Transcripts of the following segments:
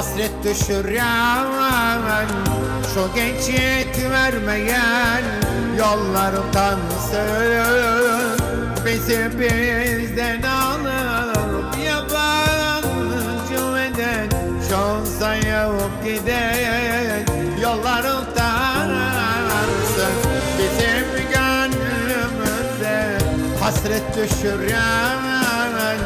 Hasret düşüren Şu gençlik vermeyen Yollar utansın. Bizi bizden alıp Yabancı eden Şu sayıp giden Yollar utansın. Bizim gönlümüze Hasret düşüren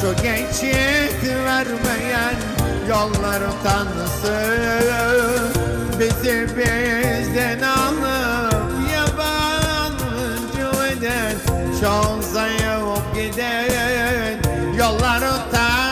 Şu gençlik vermeyen Yollar utansın Bizi bizden alıp Yabancı eden Çok sayıp giden Yollar utansın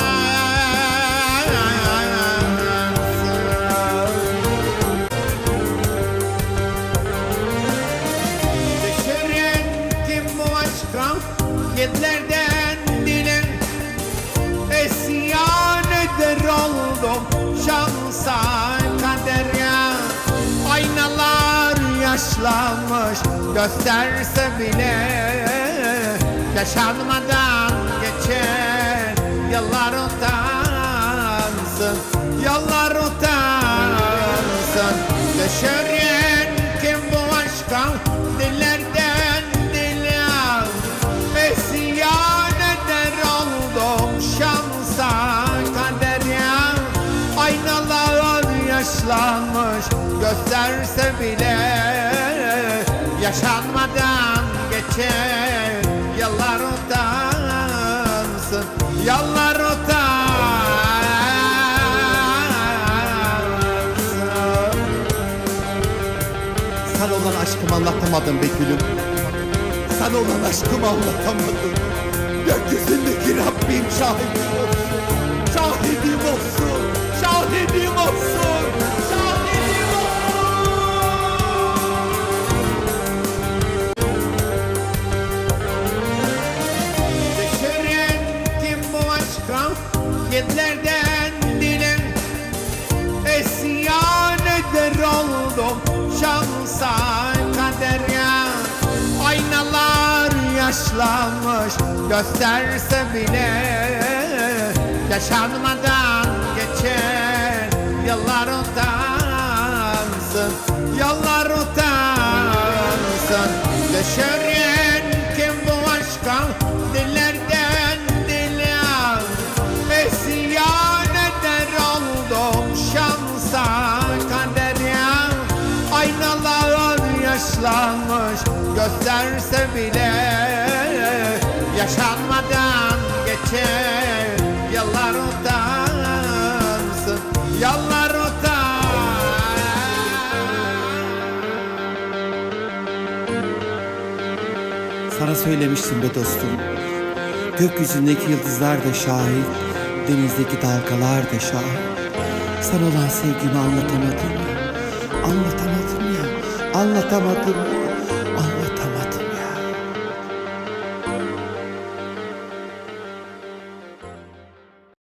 yaşlanmış Gösterse bile Yaşanmadan geçer. Yıllar utansın Yıllar utansın. Düşüren kim bu aşka Dillerden dile Esyan eder oldum şansa kader ya. Aynalar yaşlanmış gösterse bile Yaşanmadan geçer yıllar utansın Yıllar utansın Sana olan aşkımı anlatamadım be gülüm. Sana olan aşkımı anlatamadım. Gökyüzündeki Rabbim şahidim olsun. Yedilerden dilen Esyan eder oldum Şansa kader ya. Aynalar yaşlanmış Gösterse bile Yaşanmadan geçer. Yıllar utansın Yıllar utansın Düşüren yaşlanmış Gösterse bile Yaşanmadan geçer Yıllar utansın Yıllar utansın Sana söylemiştim be dostum. Gökyüzündeki yıldızlar da şahit, denizdeki dalgalar da şahit. Sana olan sevgimi anlatamadım. Anlatamadım. Anlatamadım.